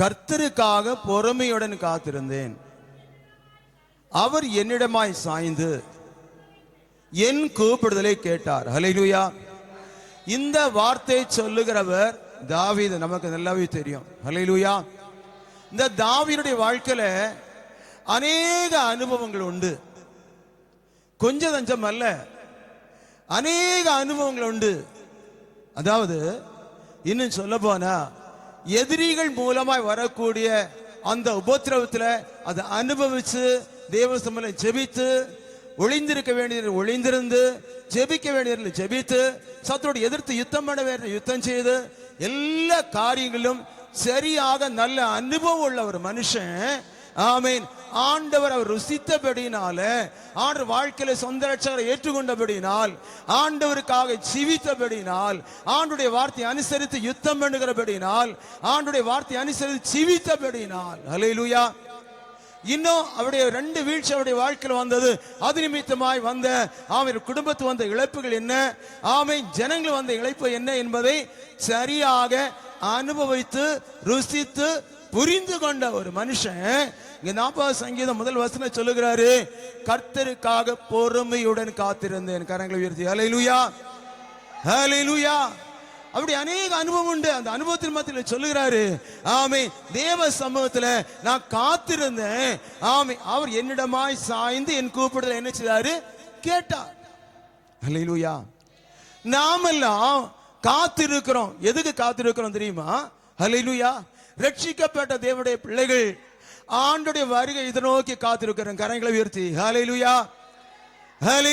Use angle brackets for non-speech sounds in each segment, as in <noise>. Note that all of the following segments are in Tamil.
கர்த்தருக்காக பொறுமையுடன் காத்திருந்தேன். அவர் என்னிடமாய் சாய்ந்து என் கூப்பிடுதலை கேட்டார். ஹalleluya இந்த வார்த்தை சொல்லுகிறவர் தாவீது. நமக்கு நல்லாவே தெரியும். ஹalleluya இந்த தாவீதுடைய வாழ்க்கையில அநேக அனுபவங்கள் உண்டு. கொஞ்சம் தஞ்சம் அல்ல. அநேக அனுபவங்கள் உண்டு. அதாவது இன்னும் சொல்ல போனா எதிரிகள் மூலமாய் வரக்கூடிய அந்த உபத்திரவத்தில் அதை அனுபவித்து தேவ சம்பளம் ஜெபித்து ஒளிந்திருக்க வேண்டியது ஒளிந்திருந்து ஜெபிக்க வேண்டியதில் ஜெபித்து சத்தோடு எதிர்த்து யுத்தம் பண்ண வேண்டிய யுத்தம் செய்து எல்லா காரியங்களும் சரியாக நல்ல அனுபவம் உள்ள ஒரு மனுஷன். ஆமீன். ஆண்டவர் அவர் ருசித்தபடினால ஆண்டவர் வாழ்க்கையில சொந்த ரட்சகரை ஏற்றுக்கொண்டபடினால் ஆண்டவருக்காக ஜீவித்தபடினால் ஆண்டுடைய வார்த்தை அனுசரித்து யுத்தம் பண்ணுகிறபடினால் ஆண்டுடைய வார்த்தை அனுசரித்து ஜீவித்தபடினால் ஹalleluya இன்னும் அவருடைய ரெண்டு வீழ்ச்சி அவருடைய வாழ்க்கையில் வந்தது. அது நிமித்தமாய் வந்த ஆமை குடும்பத்து வந்த இழப்புகள் என்ன? ஆமை ஜனங்கள் வந்த இழப்பு என்ன என்பதை சரியாக அனுபவித்து ருசித்து புரிந்து கொண்ட ஒரு மனுஷன் இங்க நாற்பது சங்கீதம் முதல் வசனம் சொல்லுகிறாரு கர்த்தருக்காக பொறுமையுடன் காத்திருந்தேன். கரங்களை உயர்த்தி ஹalleluya ஹalleluya அப்படி அநேக அனுபவம் உண்டு. அந்த அனுபவத்தின் மத்தியில் சொல்லுகிறாரு ஆமே தேவ சமூகத்துல நான் காத்திருந்தேன். ஆமே அவர் என்னிடமாய் சாய்ந்து என் கூப்பிடல என்ன செய்தாரு? கேட்டார். ஹalleluya நாமெல்லாம் காத்திருக்கிறோம். எதுக்கு காத்திருக்கிறோம் தெரியுமா? ஹalleluya ரட்சிக்கப்பட்ட தேவனுடைய பிள்ளைகள் ஆண்டுடைய வருகை இதை நோக்கி காத்திருக்கிறோம் கரங்களை உயர்த்தி. ஹேலை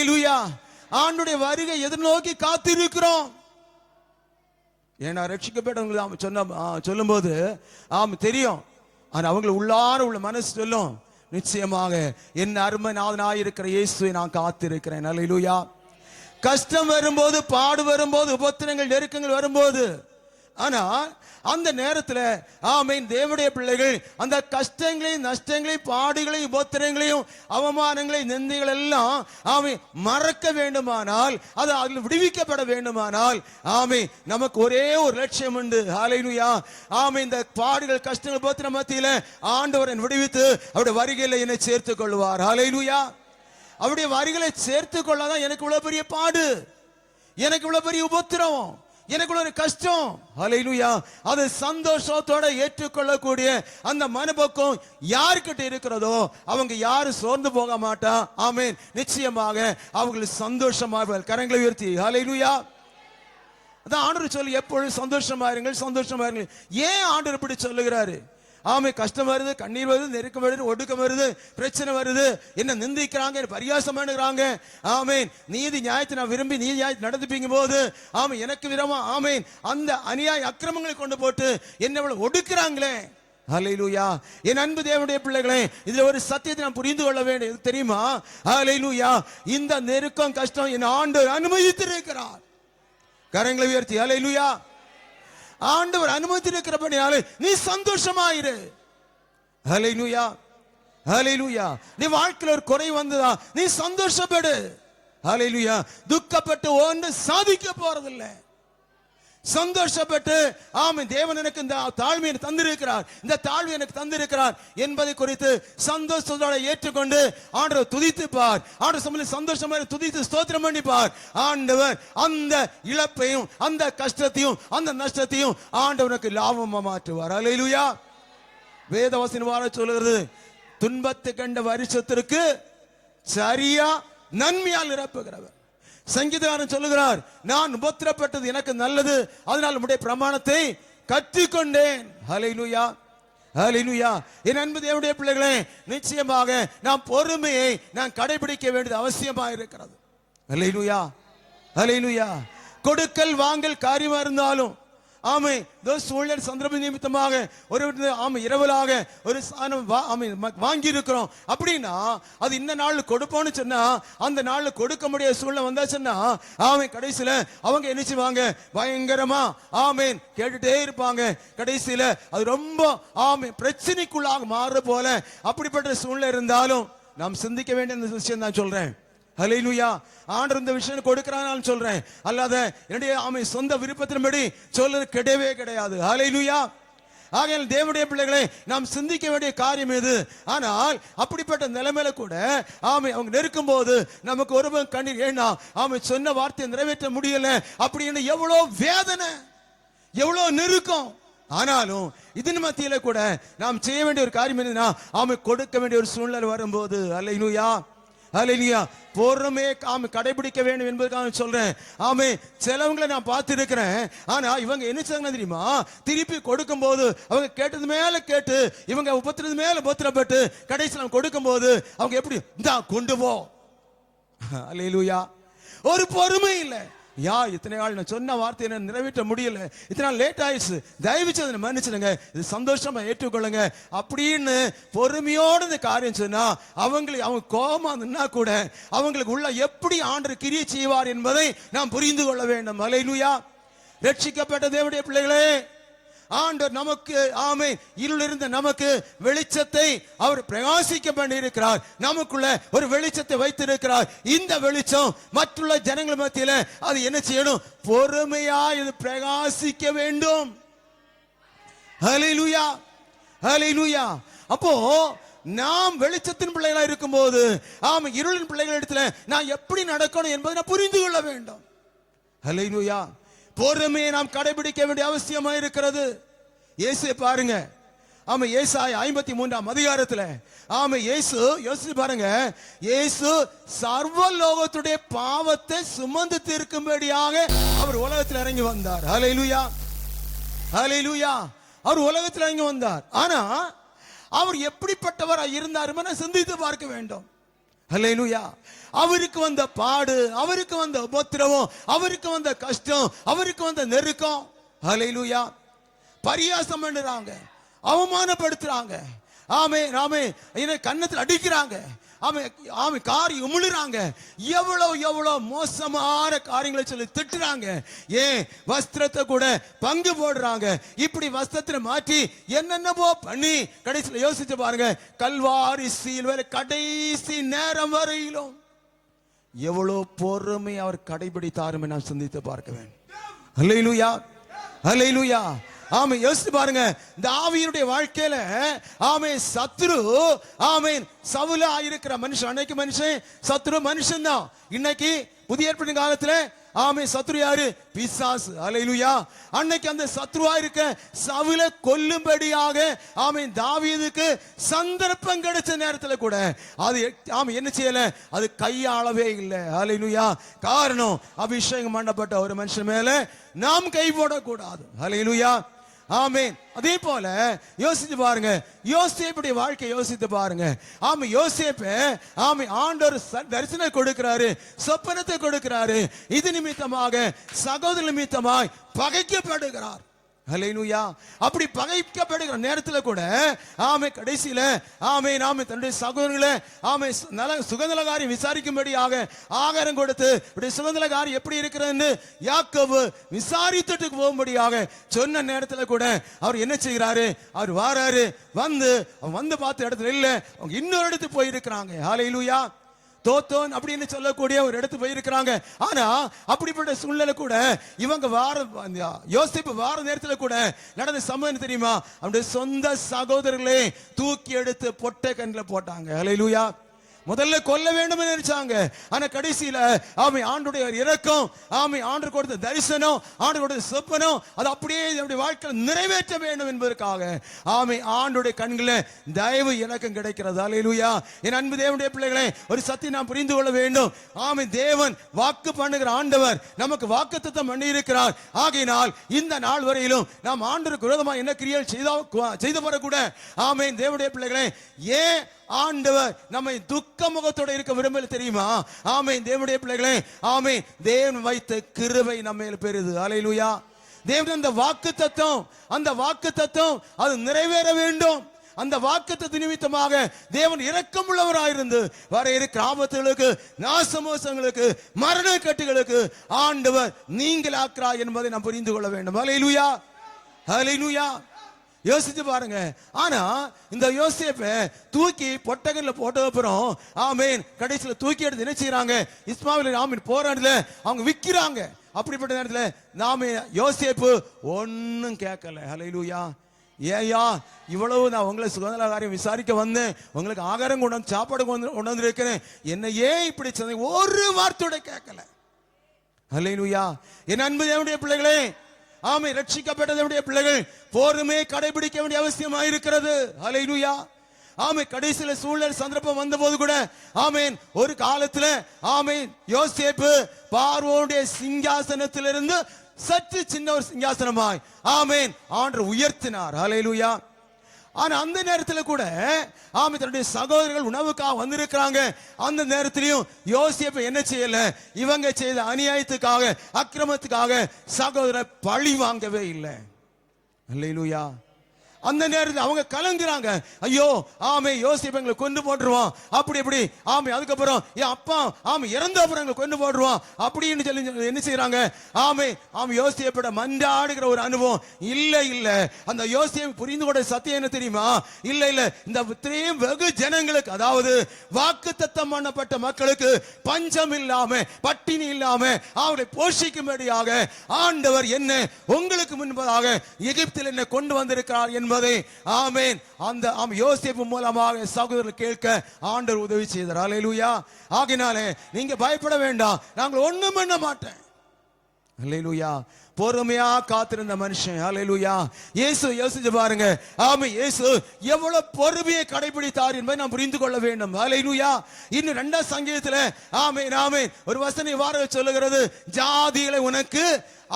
லூயா ஆண்டுடைய வருகை எதிர்நோக்கி காத்திருக்கிறோம். ஏன்னா ரட்சிக்கப்பட்டவங்க அவன் சொன்ன ஆ, சொல்லும்போது ஆமாம் தெரியும். ஆனால் அவங்களை உள்ளார உள்ள மனசு சொல்லும். நிச்சயமாக என் அருமை நாதனாக இருக்கிற இயேசுவை நான் காத்திருக்கிறேன். அல்லேலூயா கஷ்டம் வரும்போது பாடு வரும்போது உபத்திரங்கள் நெருக்கங்கள் வரும்போது ஆனா அந்த நேரத்துல ஆமீன் தேவனுடைய பிள்ளைகள் அந்த கஷ்டங்களையும் நஷ்டங்களையும் பாடுகளையும் உபத்திரங்களையும் அவமானங்களையும் நிந்தைகள் எல்லாம் ஆமை மறக்க வேண்டுமானால் அது அதில் விடுவிக்கப்பட வேண்டுமானால் ஆமை நமக்கு ஒரே ஒரு லட்சியம் உண்டு. ஹalleluya. ஆமை இந்த பாடுகள் கஷ்டங்கள் உபத்திர மத்தியில ஆண்டவரன் விடுவித்து அவருடைய வருகையில் என்னை சேர்த்துக் கொள்வார். ஹalleluya. அவருடைய வரிகளை சேர்த்து கொள்ளதான் எனக்கு இவ்வளவு பெரிய பாடு. எனக்கு இவ்வளவு பெரிய உபத்திரம் எனக்குள்ள ஒரு கஷ்டம். அலையிலுயா அது சந்தோஷத்தோட ஏற்றுக்கொள்ளக்கூடிய அந்த மனப்பக்கம் யாருக்கிட்ட இருக்கிறதோ அவங்க யாரும் சோர்ந்து போக மாட்டா? ஆமீன். நிச்சயமாக அவங்களுக்கு சந்தோஷமாக கரங்களை உயர்த்தி. அலையிலுயா அதான் ஆண்டவர் சொல்லி எப்பொழுதும் சந்தோஷமா இருங்கள் சந்தோஷமா இருங்கள். ஏன் ஆண்டவர் இப்படி சொல்லுகிறாரு? ஆமை கஷ்டம் வருது கண்ணீர் வருது நெருக்கம் வருது ஒடுக்கம் வருது பிரச்சனை வருது. என்ன நிந்திக்கிறாங்க என்ன பரியாசம் பண்ணுகிறாங்க? ஆமேன். நீதி நியாயத்தை நான் விரும்பி நீதி நியாயத்தை நடந்துப்பீங்க போது ஆமை எனக்கு விரமா ஆமேன். அந்த அநியாய அக்கிரமங்களை கொண்டு போட்டு என்ன இவ்வளவு ஒடுக்குறாங்களே. அலையிலூயா என் அன்பு தேவனுடைய பிள்ளைகளே இதுல ஒரு சத்தியத்தை நான் புரிந்து கொள்ள வேண்டியது தெரியுமா? அலையிலூயா இந்த நெருக்கம் கஷ்டம் என் ஆண்டு அனுமதித்திருக்கிறார். கரங்களை உயர்த்தி அலையிலூயா ஆண்டவர் அனுமதித்திருக்கிறபடியாலே நீ சந்தோஷமாயிரு. ஹalleluya ஹalleluya. நீ வாழ்க்கையில் ஒரு குறை வந்ததா நீ சந்தோஷப்படு. ஹalleluya. துக்கப்பட்டு ஒன்று சாதிக்க போறதில்லை. சந்தோஷப்பட்டு ஆமை தேவன் எனக்கு இந்த தாழ்மை எனக்கு தந்திருக்கிறார். இந்த தாழ்வு எனக்கு தந்திருக்கிறார் என்பதை குறித்து சந்தோஷத்தோட ஏற்றுக்கொண்டு ஆண்டவர் துதித்து பார் ஆண்டவர் சமயம் சந்தோஷமாக துதித்து ஸ்தோத்திரம் பண்ணி பார் ஆண்டவர் அந்த இழப்பையும் அந்த கஷ்டத்தையும் அந்த நஷ்டத்தையும் ஆண்டவனுக்கு லாபமாக மாற்றுவார். அலையிலுயா வேதவாசின் வார சொல்கிறது துன்பத்தை கண்ட வருஷத்திற்கு சரியா நன்மையால் நிரப்புகிறவர். சங்கீதக்காரன் சொல்லுகிறார் நான் உபத்திரப்பட்டது எனக்கு நல்லது அதனால் உடைய பிரமாணத்தை கற்றுக்கொண்டேன். ஹalleluya ஹalleluya. என் அன்பு தேவனுடைய பிள்ளைகளே நிச்சயமாக நாம் பொறுமையை நான் கடைபிடிக்க வேண்டியது அவசியமாக இருக்கிறது. ஹலிலுயா ஹலிலுயா கொடுக்கல் வாங்கல் காரியமா இருந்தாலும் ஆமை இதோ சூழல் சந்தர்ப்ப நிமித்தமாக ஒரு ஆமை இரவலாக ஒரு சாணம் வா- ஆமை வாங்கி இருக்கிறோம் அப்படின்னா அது இந்த நாள் கொடுப்போம்னு சொன்னா அந்த நாளில் கொடுக்க முடியாத சூழ்நிலை வந்தாச்சுன்னா ஆமை கடைசியில அவங்க என்னச்சுவாங்க பயங்கரமா ஆமேன் கேட்டுட்டே இருப்பாங்க. கடைசியில அது ரொம்ப ஆமை பிரச்சனைக்குள்ளாக மாறுற போல அப்படிப்பட்ட சூழ்நிலை இருந்தாலும் நாம் சிந்திக்க வேண்டிய விஷயம் தான் சொல்றேன். ஹalleluya. ஆண்டர் இந்த விஷயம் கொடுக்கிறான்னு சொல்றேன். அல்லாத என்னுடைய ஆமை சொந்த விருப்பத்தின்படி சொல்றது கிடையவே கிடையாது. ஹalleluya. ஆகையால் தேவனுடைய பிள்ளைகளை நாம் சிந்திக்க வேண்டிய காரியம் இது. ஆனால் அப்படிப்பட்ட நிலைமையில கூட ஆமை அவங்க நெருக்கும் போது நமக்கு ஒருவன் கண்ணீர் ஏன்னா ஆமை சொன்ன வார்த்தையை நிறைவேற்ற முடியல. அப்படின்னு எவ்வளோ வேதனை எவ்வளோ நெருக்கம். ஆனாலும் இதன் மத்தியில கூட நாம் செய்ய வேண்டிய ஒரு காரியம் என்னன்னா ஆமை கொடுக்க வேண்டிய ஒரு சூழ்நிலை வரும்போது. அல்லையா அலையா பொறுமையை ஆமை கடைபிடிக்க வேண்டும் என்பதுக்காக சொல்றேன். ஆமே சிலவங்களை நான் பார்த்துருக்கிறேன். ஆனா இவங்க என்ன செய்றாங்க தெரியுமா? திருப்பி கொடுக்கும் போது அவங்க கேட்டது மேல கேட்டு இவங்க உபத்திரது மேல உபத்திரப்பட்டு கடைசியில் கொடுக்கும்போது அவங்க எப்படி? இந்தா கொண்டு போ. <laughs> அலையிலூயா ஒரு பொறுமை இல்லை. யா இத்தனை நாள் நான் சொன்ன வார்த்தையை நான் நிறைவேற்ற முடியல. இத்தனை நாள் லேட் ஆயிடுச்சு. தயவுச்சு அதை மன்னிச்சிடுங்க. இது சந்தோஷமாக ஏற்றுக்கொள்ளுங்க. அப்படின்னு பொறுமையோடு இந்த காரியம் சொன்னால் அவங்களுக்கு அவங்க கோபமாக நின்னா கூட அவங்களுக்கு உள்ள எப்படி ஆண்டு கிரியை செய்வார் என்பதை நாம் புரிந்து கொள்ள வேண்டும். அலையிலுயா ரட்சிக்கப்பட்ட தேவடைய பிள்ளைகளே ஆண்டவர் நமக்கு ஆமை இருளிருந்த நமக்கு வெளிச்சத்தை அவர் பிரகாசிக்க பண்ணி இருக்கிறார் நமக்குள்ள ஒரு வெளிச்சத்தை வைத்திருக்கிறார். இந்த வெளிச்சம் மற்றுள்ள ஜனங்கள் மத்தியில அது என்ன செய்யணும்? பொறுமையா இது பிரகாசிக்க வேண்டும். ஹலிலுயா ஹலிலுயா அப்போ நாம் வெளிச்சத்தின் பிள்ளைகளா இருக்கும்போது ஆமா இருளின் பிள்ளைகள் இடத்துல நான் எப்படி நடக்கணும் என்பதை நான் புரிந்து கொள்ள வேண்டும். ஹலிலுயா பொறுமையை நாம் கடைபிடிக்க வேண்டிய அவசியமா இருக்கிறது. இயேசு பாருங்க. ஆமா ஏசாய் ஐம்பத்தி மூன்றாம் அதிகாரத்துல. ஆமா இயேசு யோசிச்சு பாருங்க. இயேசு சர்வ லோகத்துடைய பாவத்தை சுமந்து தீர்க்கும்படியாக அவர் உலகத்தில் இறங்கி வந்தார். ஹalleluya. ஹalleluya. அவர் உலகத்தில் இறங்கி வந்தார். ஆனா அவர் எப்படிப்பட்டவராக இருந்தாருமே நான் சிந்தித்து பார்க்க வேண்டும். ஹalleluya. அவருக்கு வந்த பாடு அவருக்கு வந்த உபத்திரவம் அவருக்கு வந்த கஷ்டம் அவருக்கு வந்த நெருக்கம். ஹalleluya. பரியாசம் பண்ணுறாங்க அவமானப்படுத்துறாங்க. ஆமே ராமே என்ன கன்னத்தில் அடிக்கிறாங்க. ஆமே ஆமே காரி உமிழுறாங்க. எவ்வளோ எவ்வளோ மோசமான காரியங்களை சொல்லி திட்டுறாங்க. ஏன்? வஸ்திரத்தை கூட பங்கு போடுறாங்க. இப்படி வஸ்திரத்தை மாற்றி என்னென்னவோ பண்ணி கடைசியில் யோசிச்சு பாருங்க கல்வாரி சீல் கடைசி நேரம் வரையிலும் எவ்வளவு பொறுமை அவர் கடைபிடித்தாருமே நான் சிந்தித்து பார்க்க வேண்டும் அல்லையிலுயா லூயா ஆமை யோசித்து பாருங்க. இந்த ஆவியினுடைய வாழ்க்கையில ஆமை சத்ரு ஆமீன் சவுலா ஆயிருக்கிற மனுஷன் அன்னைக்கு மனுஷன் சத்ரு மனுஷன் தான் இன்னைக்கு புதிய ஏற்பாட்டின் காலத்துல ஆமை சத்ரு யாரு? பிசாசு. அலையிலுயா அன்னைக்கு அந்த சத்ருவா இருக்க சவுல கொல்லும்படியாக ஆமை தாவீதுக்கு சந்தர்ப்பம் கிடைச்ச நேரத்துல கூட அது ஆமை என்ன செய்யல? அது கையாளவே இல்லை. அலையிலுயா காரணம் அபிஷேகம் பண்ணப்பட்ட ஒரு மனுஷன் மேல நாம் கை போடக்கூடாது. அலையிலுயா ஆமேன். அதே போல யோசித்து பாருங்க. யோசேப்புடைய வாழ்க்கை யோசித்து பாருங்க. ஆமா யோசேப்பு ஆமை ஆண்டவர் தரிசனம் கொடுக்கிறாரு சொப்பனத்தை கொடுக்கிறாரு. இது நிமித்தமாக சகோதர நிமித்தமாய் பகைக்கப்படுகிறார். ஹலைனுயா அப்படி பகைக்கப்படுகிற நேரத்துல கூட ஆமை கடைசியில ஆமை நாம தன்னுடைய சகோதரர்களை ஆமை நல சுகந்தலகாரி விசாரிக்கும்படியாக ஆகாரம் கொடுத்து இப்படி சுகந்தலகாரி எப்படி இருக்கிறதுன்னு யாக்கவு விசாரித்துட்டு போகும்படியாக சொன்ன நேரத்துல கூட அவர் என்ன செய்கிறாரு? அவர் வாராரு வந்து அவன் வந்து பார்த்த இடத்துல இல்ல அவங்க இன்னொரு இடத்துக்கு போயிருக்கிறாங்க. ஹalleluya. தோத்தோன் அப்படின்னு சொல்லக்கூடிய ஒரு இடத்து போயிருக்கிறாங்க. ஆனா அப்படிப்பட்ட சூழ்நிலை கூட இவங்க வார அந்த யோசிப்பு வார நேரத்துல கூட நடந்த சம்பவம் தெரியுமா? அவனுடைய சொந்த சகோதரர்களே தூக்கி எடுத்து பொட்டை கண்ணில் போட்டாங்க. ஹalleluya முதல்ல கொல்ல வேண்டும் நினைச்சாங்க. ஆனா கடைசியில ஆமை ஆண்டுடைய ஒரு ஆமை ஆண்டு கொடுத்த தரிசனம் ஆண்டு கொடுத்த சொப்பனம் அது அப்படியே நம்முடைய வாழ்க்கையில் நிறைவேற்ற வேண்டும் என்பதற்காக ஆமை ஆண்டுடைய கண்களில் தயவு இலக்கம் கிடைக்கிறது. அலையிலுயா என் அன்பு தேவனுடைய பிள்ளைகளே ஒரு சத்தி நாம் புரிந்து கொள்ள வேண்டும். ஆமை தேவன் வாக்கு பண்ணுகிற ஆண்டவர் நமக்கு வாக்குத்தத்தம் பண்ணி இருக்கிறார் ஆகையினால் இந்த நாள் வரையிலும் நாம் ஆண்டுக்கு விரோதமாக என்ன கிரியல் செய்த செய்து வரக்கூட ஆமை தேவனுடைய பிள்ளைகளே ஏன் ஆண்டவர் நம்மை துக்க முகத்தோட இருக்க விரும்பல தெரியுமா? ஆமை தேவனுடைய பிள்ளைகளே ஆமை தேவன் வைத்த கிருவை நம்ம பெறுது. அலையிலுயா தேவன் அந்த வாக்கு தத்துவம் அந்த வாக்கு தத்துவம் அது நிறைவேற வேண்டும். அந்த வாக்குத்தத்து நிமித்தமாக தேவன் இரக்கமுள்ளவராயிருந்து வர இருக்கிற ஆபத்துகளுக்கு நாசமோசங்களுக்கு மரண கட்டுகளுக்கு ஆண்டவர் நீங்கள் என்பதை நாம் புரிந்து கொள்ள வேண்டும். அலையிலுயா அலையிலுயா யோசிச்சு பாருங்க. ஆனா இந்த யோசேப்பை தூக்கி பொட்டகல்ல போட்ட அப்புறம் ஆமீன் கடைசியில தூக்கி எடுத்து என்ன செய்யறாங்க இஸ்மாவில் ஆமீன் போராடுல அவங்க விக்கிறாங்க. அப்படிப்பட்ட நேரத்தில் நாம யோசேப்பு ஒன்னும் கேட்கல. ஹலையிலூயா ஏயா இவ்வளவு நான் உங்களை சுதந்திர காரியம் விசாரிக்க வந்தேன். உங்களுக்கு ஆகாரம் கொண்டு வந்து சாப்பாடு கொண்டு கொண்டு வந்திருக்கிறேன். என்ன ஏன் இப்படி சொன்னீங்க ஒரு வார்த்தையோட கேட்கல. ஹலையிலூயா என் அன்பு தேவனுடைய பிள்ளைகளே ஆமை ரட்சிக்கப்பட்டதனுடைய பிள்ளைகள் போருமே கடைபிடிக்க வேண்டிய அவசியமாக இருக்கிறது அல்லேலூயா ஆமை கடைசியில சூழல் சந்தர்ப்பம் வந்தபோது கூட ஆமேன் ஒரு காலத்துல ஆமேன் யோசேப்பு பார்வோனுடைய சிங்காசனத்திலிருந்து சற்று சின்ன ஒரு சிங்காசனமாய் ஆமேன் ஆண்டு உயர்த்தினார். அல்லேலூயா ஆனால் அந்த நேரத்தில் கூட ஆமை தன்னுடைய சகோதரர்கள் உணவுக்காக வந்திருக்கிறாங்க. அந்த நேரத்திலையும் யோசியப்ப என்ன செய்யல? இவங்க செய்த அநியாயத்துக்காக அக்கிரமத்துக்காக சகோதரர் பழி வாங்கவே இல்லை. அல்லேலூயா. அந்த நேரத்தில் அவங்க கலங்குறாங்க. ஐயோ ஆமை யோசிப்ப எங்களை கொண்டு போட்டுருவான். அப்படி இப்படி. ஆமை அதுக்கப்புறம் என் அப்பா ஆமை இறந்த அப்புறம் எங்களை கொண்டு போடுவான் அப்படின்னு சொல்லி என்ன செய்யறாங்க ஆமை ஆமை யோசிப்பட மண்டாடுகிற ஒரு அனுபவம். இல்லை இல்லை. அந்த யோசியை புரிந்து கொண்ட சத்தியம் என்ன தெரியுமா? இல்லை இல்லை. இந்த இத்தனையும் வெகு ஜனங்களுக்கு அதாவது வாக்கு தத்தம் பண்ணப்பட்ட மக்களுக்கு பஞ்சம் இல்லாம பட்டினி இல்லாம அவர்களை போஷிக்கும்படியாக ஆண்டவர் என்ன உங்களுக்கு முன்பதாக எகிப்தில் என்ன கொண்டு வந்திருக்கிறார் என்பது ஆமேன். அந்த ஆம் யோசிப்பு மூலமாக சகோதரர்கள் கேட்க ஆண்டவர் உதவி செய்தார். அலையிலூயா ஆகினாலே நீங்க பயப்பட வேண்டாம். நாங்கள் ஒன்றும் பண்ண மாட்டேன் அலையிலூயா பொறுமையா காத்திருந்த மனுஷன். அலையிலூயா இயேசு யோசிச்சு பாருங்க. ஆமை இயேசு எவ்வளவு பொறுமையை கடைபிடித்தார் என்பதை நாம் புரிந்து கொள்ள வேண்டும். அலையிலூயா இன்னும் ரெண்டாம் சங்கீதத்துல ஆமே ஆமே ஒரு வசனை வார சொல்லுகிறது. ஜாதிகளை உனக்கு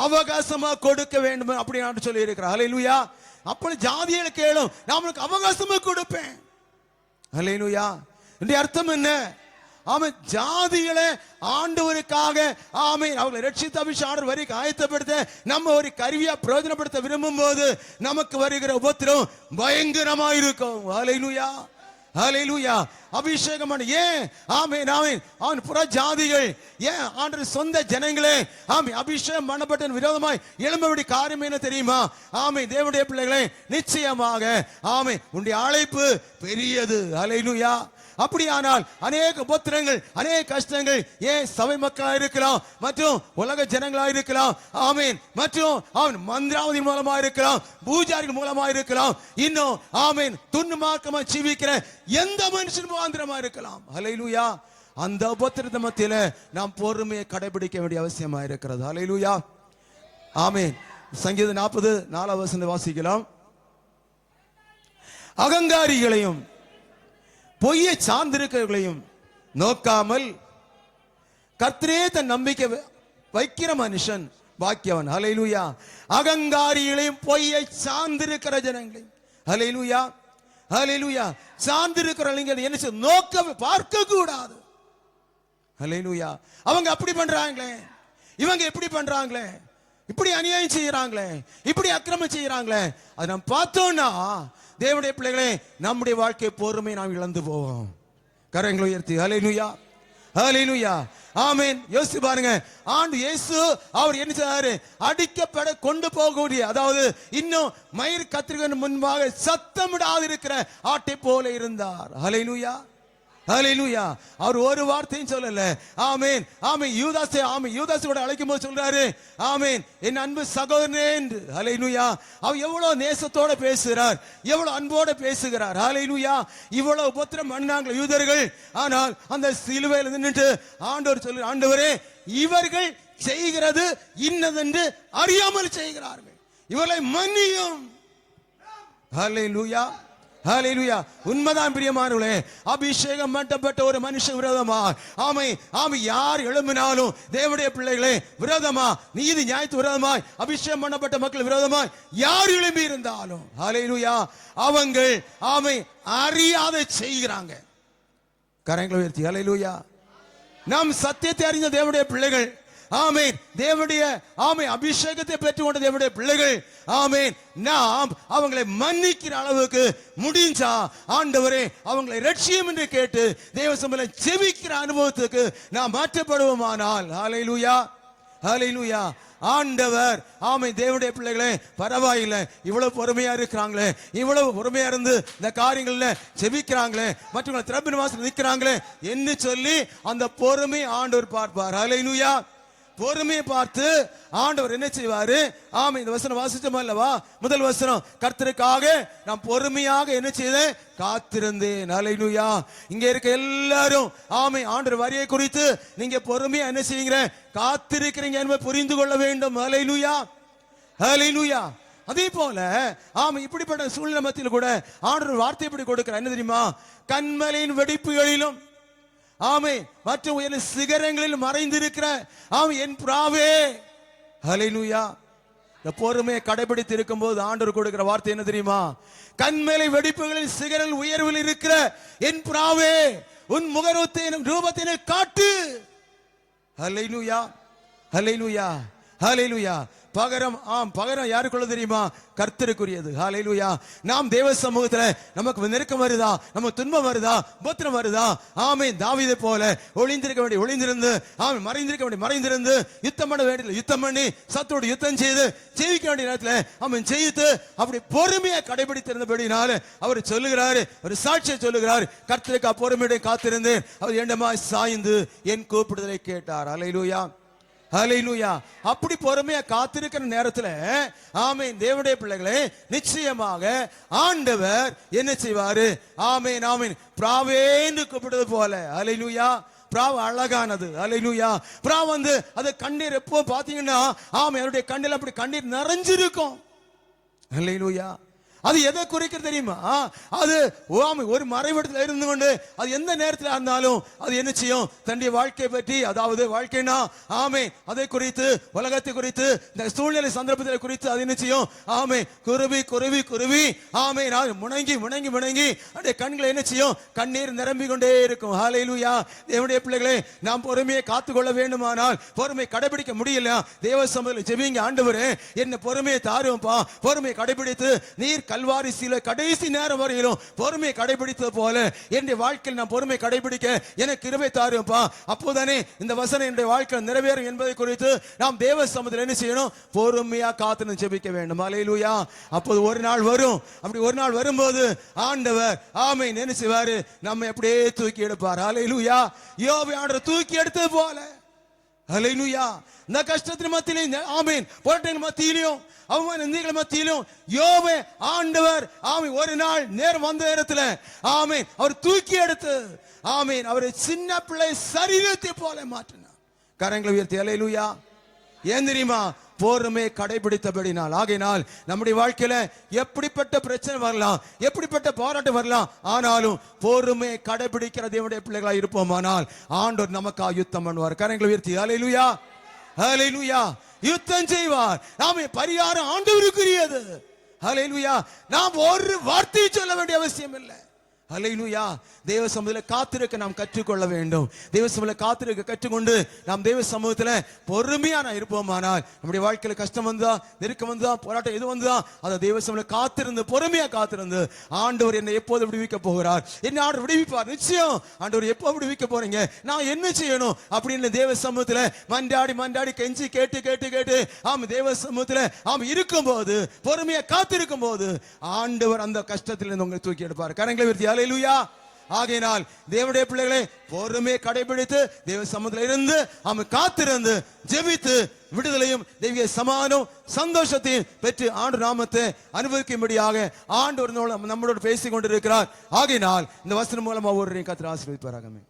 அவகாசமா கொடுக்க வேண்டும் அப்படின்னு சொல்லி இருக்கிறார் அலையிலூயா அப்படி ஜாதிகளை கேளும். நான் உனக்கு அவகாசமா கொடுப்பேன். அல்லேலூயா இந்த அர்த்தம் என்ன? ஆமை ஜாதிகளை ஆண்டவருக்காக ஆமை அவங்களை ரட்சித்த அபிஷாடர் வரி ஆயத்தப்படுத்த நம்ம ஒரு கருவியா பிரயோஜனப்படுத்த விரும்பும் போது நமக்கு வருகிற உபத்திரம் பயங்கரமா இருக்கும் வாலையிலுயா ஹalleluya அபிஷேகம் பண்ண. ஏன்? ஆமே நாமே அவன் புற ஜாதிகள். ஏன்? ஆண்டர் சொந்த ஜனங்களே. ஆமே அபிஷேகம் பண்ணப்பட்ட விரோதமாய் எழும்பபடி காரியம் என்ன தெரியுமா? ஆமே தேவனுடைய பிள்ளைகளே நிச்சயமாக. ஆமே உன்னுடைய அழைப்பு பெரியது. ஹalleluya அப்படியானால் அநேக உபத்திரங்கள் அநேக கஷ்டங்கள் ஏன் சபை மக்களா இருக்கலாம் மற்றும் உலக ஜனங்களா இருக்கலாம் ஆமீன். மற்றும் அவன் மந்திராவதி மூலமா இருக்கலாம் பூஜாரிகள் மூலமா இருக்கலாம் இன்னும் ஆமீன் துண்ணு மார்க்கமா ஜீவிக்கிற எந்த மனுஷன் மாந்திரமா இருக்கலாம். அலையிலூயா அந்த உபத்திரத்தை மத்தியில நாம் பொறுமையை கடைபிடிக்க வேண்டிய அவசியமா இருக்கிறது. அலையிலூயா ஆமீன். சங்கீதம் நாற்பது நாலாவது வாசிக்கலாம். அகங்காரிகளையும் பொய்யை சார்ந்திருக்கிறவர்களையும் நோக்காமல் கர்த்தரே தன் நம்பிக்கை வைக்கிற மனுஷன் பாக்கியவன். ஹலைலூயா அகங்காரிகளையும் பொய்யை சார்ந்திருக்கிற ஜனங்களையும். ஹலைலூயா ஹalleluya சார்ந்திருக்கிறவங்க என்ன செய்ய நோக்க பார்க்க கூடாது ஹலைலூயா அவங்க அப்படி பண்றாங்களே. இவங்க எப்படி பண்றாங்களே. இப்படி அநியாயம் செய்யறாங்களே. இப்படி அக்கிரமம் செய்யறாங்களே. அதை நம்ம பார்த்தோம்னா தேவனுடைய பிள்ளைகளே நம்முடைய வாழ்க்கை பொறுமை நாம் இழந்து போவோம். கரங்களை உயர்த்தி ஹalleluya ஹalleluya ஆமீன் யோசிச்சு பாருங்க. ஆண்டு இயேசு அவர் என்ன செய்றாரு அடிக்கப்பட கொண்டு போகக்கூடிய அதாவது இன்னும் மயிர் கத்திரிகன் முன்பாக சத்தமிடாது இருக்கிற ஆட்டை போல இருந்தார். ஹalleluya ஹalleluya. அவர் ஒரு வார்த்தையும் சொல்லல. ஆமென். ஆமென். யூதாஸ் ஆமென். யூதாஸ் கூட அழைக்கும் போது சொல்றாரு. ஆமென். என் அன்பு சகோதரனே என்று. ஹalleluya. அவர் எவ்வளவு நேசத்தோட பேசுகிறார். எவ்வளவு அன்போட பேசுகிறார். ஹalleluya. இவ்வளவு உபத்திரம் பண்ணாங்க யூதர்கள். ஆனால் அந்த சிலுவையில் நின்னுட்டு ஆண்டவர் சொல்லு ஆண்டவரே இவர்கள் செய்கிறது இன்னதென்று அறியாமல் செய்கிறார்கள். இவர்களை மன்னியும். ஹalleluya. ஹalleluya. உண்மைதான் பிரியமானவர்களே. அபிஷேகம் பண்ணப்பட்ட ஒரு மனுஷன் விரோதமா? ஆமை ஆமை யார் எழும்பினாலும் தேவனுடைய பிள்ளைகளே விரோதமா? நீதி நியாயத்து விரோதமாய்? அபிஷேகம் பண்ணப்பட்ட மக்கள் விரோதமாய்? யார் எழும்பி இருந்தாலும்? ஹalleluya. அவங்கள் ஆமை அறியாத செய்கிறாங்க. கரங்களை உயர்த்தி ஹalleluya. நாம் சத்தியத்தை அறிந்த தேவனுடைய பிள்ளைகள் ஆமீன். தேவனுடைய ஆமை அபிஷேகத்தை பெற்றுக்கொண்ட தேவனுடைய பிள்ளைகள் ஆமீன். நாம் அவங்களை மன்னிக்கிற அளவுக்கு முடிஞ்சா ஆண்டவரே அவங்களை ரட்சியம் என்று கேட்டு தேவ சம்பள செவிக்கிற அனுபவத்துக்கு நாம் மாற்றப்படுவோமானால். ஹalleluya ஹalleluya. ஆண்டவர் ஆமை தேவனுடைய பிள்ளைகளே பரவாயில்லை. இவ்வளவு பொறுமையா இருக்கிறாங்களே இவ்வளவு பொறுமையா இருந்து இந்த காரியங்கள்ல செபிக்கிறாங்களே மற்றவங்களை திறப்பின் வாசல் நிற்கிறாங்களே என்று சொல்லி அந்த பொறுமை ஆண்டவர் பார்ப்பார். ஹalleluya. பொறுமையை பார்த்து ஆண்டவர் என்ன செய்வாரு? ஆமா இந்த வசனம் வாசிச்சோமா அல்லவா முதல் வசனம் கர்த்தருக்காக நான் பொறுமையாக என்ன செய்தேன் காத்திருந்தேன். அலைனுயா இங்க இருக்க எல்லாரும் ஆமை ஆண்டவர் வரியை குறித்து நீங்க பொறுமையா என்ன செய்யுங்க காத்திருக்கிறீங்க என்பதை புரிந்து கொள்ள வேண்டும். அலைனுயா அலைனுயா அதே போல ஆமா இப்படிப்பட்ட சூழ்நிலை மத்தியில் கூட ஆண்டவர் வார்த்தை எப்படி கொடுக்கிறார்? என்ன தெரியுமா? கண்மலையின் வெடிப்புகளிலும் ஆமே மற்ற உயர் சிகரங்களில் மறைந்திருக்கிற ஆமை என் பிராவே. ஹalleluya இந்த பொறுமையை கடைபிடித்து இருக்கும் போது ஆண்டவர் கொடுக்கிற வார்த்தை என்ன தெரியுமா? கண்மேலை வெடிப்புகளில் சிகரில் உயர்வில் இருக்கிற என் பிராவே உன் முகரூத்தினும் ரூபத்தினை காட்டு. ஹalleluya ஹalleluya ஹalleluya பகரம் ஆம் பகரம் யாருக்குள்ள தெரியுமா? கர்த்தருக்குரியது. ஹalleluya நாம் தேவ சமூகத்துல நமக்கு நெருக்கம் வருதா? நம்ம துன்பம் வருதா? உபத்திரம் வருதா? ஆமை தாவிதை போல ஒளிந்திருக்க வேண்டிய ஒளிந்திருந்து ஆமை மறைந்திருக்க வேண்டிய மறைந்திருந்து யுத்தம் பண்ண வேண்டிய யுத்தம் பண்ணி சத்தோடு யுத்தம் செய்து ஜெயிக்க வேண்டிய நேரத்துல அவன் ஜெயித்து அப்படி பொறுமையை கடைபிடித்திருந்தபடினால அவர் சொல்லுகிறாரு ஒரு சாட்சியை சொல்லுகிறார் கர்த்தருக்கு பொறுமையுடன் காத்திருந்தேன் அவர் என்னமா சாய்ந்து என் கூப்பிடுதலை கேட்டார். அலையிலூயா ஹalleluya அப்படி பொறுமையா காத்திருக்கிற நேரத்துல ஆமே தேவடைய பிள்ளைகளே நிச்சயமாக ஆண்டவர் என்ன செய்வாரு? ஆமென் ஆமீன். பிராவேன்னு கூப்பிட்டது போல. ஹalleluya பிராவ அழகானது. அலையிலுயா பிரா வந்து அது கண்ணீர் எப்போ பாத்தீங்கன்னா ஆமென் என்னுடைய கண்ணில் அப்படி கண்ணீர் நிறைஞ்சிருக்கும். அல்லேலூயா அது எதை குறிக்கிறது தெரியுமா? அது ஓமை ஒரு மறைவிடத்தில் இருந்து கொண்டு அது எந்த நேரத்தில் இருந்தாலும் அது என்ன செய்யும்? தன்னுடைய வாழ்க்கையை பற்றி அதாவது வாழ்க்கைனா ஆமை அதை குறித்து உலகத்தை குறித்து இந்த சூழ்நிலை சந்தர்ப்பத்தை குறித்து அது என்ன செய்யும்? ஆமை குருவி குருவி குருவி. ஆமை நான் முணங்கி முணங்கி முணங்கி அந்த கண்களை என்ன செய்யும்? கண்ணீர் நிரம்பி கொண்டே இருக்கும். ஹalleluya தேவனுடைய பிள்ளைகளே நாம் பொறுமையை காத்துக்கொள்ள வேண்டுமானால் பொறுமை கடைபிடிக்க முடியல தேவ சமூகத்தில் ஜெபிங்க ஆண்டவரே. என்ன பொறுமையை தாரும்பா. பொறுமையை கடைபிடித்து நீர் கல்வாரி சில கடைசி நேரம் வரையிலும் பொறுமையை கடைபிடித்தது போல என்னுடைய வாழ்க்கையில் நான் பொறுமை கடைபிடிக்க எனக்கு கிருபை தாருப்பா அப்போதானே இந்த வசனம் என்னுடைய வாழ்க்கையில் நிறைவேறும் என்பதை குறித்து நாம் தேவ சமத்தில் என்ன செய்யணும்? பொறுமையா காத்து ஜெபிக்க வேண்டும். அலையிலூயா அப்போது ஒரு நாள் வரும். அப்படி ஒரு நாள் வரும்போது ஆண்டவர் ஆமை நினைச்சுவாரு நம்ம எப்படியே தூக்கி எடுப்பார். அலையிலூயா யோபி ஆண்டவர் தூக்கி எடுத்தது போல அலைனுயா இந்த கஷ்டத்தின் மத்தியிலையும் ஆமீன். போராட்டங்கள் மத்தியிலையும் அவமான நிந்திகள் மத்தியிலும் யோபே ஆண்டவர் ஆமீன். ஒரு நாள் நேரம் வந்த நேரத்தில் ஆமீன். அவர் தூக்கி எடுத்து ஆமீன். அவரை சின்ன பிள்ளை சரீரத்தை போல மாற்றினார். கரங்களை உயர்த்தி ஹalleluya ஏன் தெரியுமா? போருமே கடைபிடித்தபடினால். ஆகையினால் நம்முடைய வாழ்க்கையில எப்படிப்பட்ட பிரச்சனை வரலாம் எப்படிப்பட்ட போராட்டம் வரலாம் ஆனாலும் போருமே கடைபிடிக்கிற தேவனுடைய பிள்ளைகளா இருப்போமானால் ஆண்டோர் நமக்கா யுத்தம் பண்ணுவார். கரங்களை உயர்த்தி அலையிலுயா அலையிலுயா யுத்தம் செய்வார். நாம பரிகாரம் ஆண்டவருக்குரியது. அலையிலுயா நாம் ஒரு வார்த்தையை சொல்ல வேண்டிய அவசியம் இல்லை. ஹalleluya தேவ சமூகத்தில் காத்திருக்க நாம் கற்றுக்கொள்ள வேண்டும். தேவ சமூகத்தில் காத்திருக்க கற்றுக்கொண்டு நாம் தேவ சமூகத்தில் பொறுமையாக நான் இருப்போமானால் நம்முடைய வாழ்க்கையில் கஷ்டம் வந்தா நெருக்கம் வந்தா போராட்டம் எது வந்தா அதை தேவ சமூகத்தில் காத்திருந்து பொறுமையாக காத்திருந்து ஆண்டவர் என்னை எப்போது விடுவிக்க போகிறார்? என்ன ஆண்டவர் விடுவிப்பார்? நிச்சயம். ஆண்டவர் எப்போ விடுவிக்க போறீங்க? நான் என்ன செய்யணும்? அப்படின்னு தேவ சமூகத்தில் மண்டாடி மண்டாடி கெஞ்சி கேட்டு கேட்டு கேட்டு ஆம் தேவ சமூகத்தில் ஆம் இருக்கும்போது பொறுமையாக காத்திருக்கும் போது ஆண்டவர் அந்த கஷ்டத்திலிருந்து உங்களை தூக்கி எடுப்பார். கரங்களை விருத்தியால் அலையிலுயா ஆகையினால் தேவனுடைய பிள்ளைகளை பொறுமையை கடைபிடித்து தேவ சமூகத்தில் இருந்து அவன் காத்திருந்து ஜெபித்து விடுதலையும் தெய்வீக சமானம் சந்தோஷத்தையும் பெற்று ஆண்டு நாமத்தை அனுபவிக்கும்படியாக ஆண்டு ஒரு நம்மளோடு பேசிக் கொண்டிருக்கிறார் ஆகையினால் இந்த வசனம் மூலமாக ஒரு கத்திர ஆசீர்வதிப்பாராகமே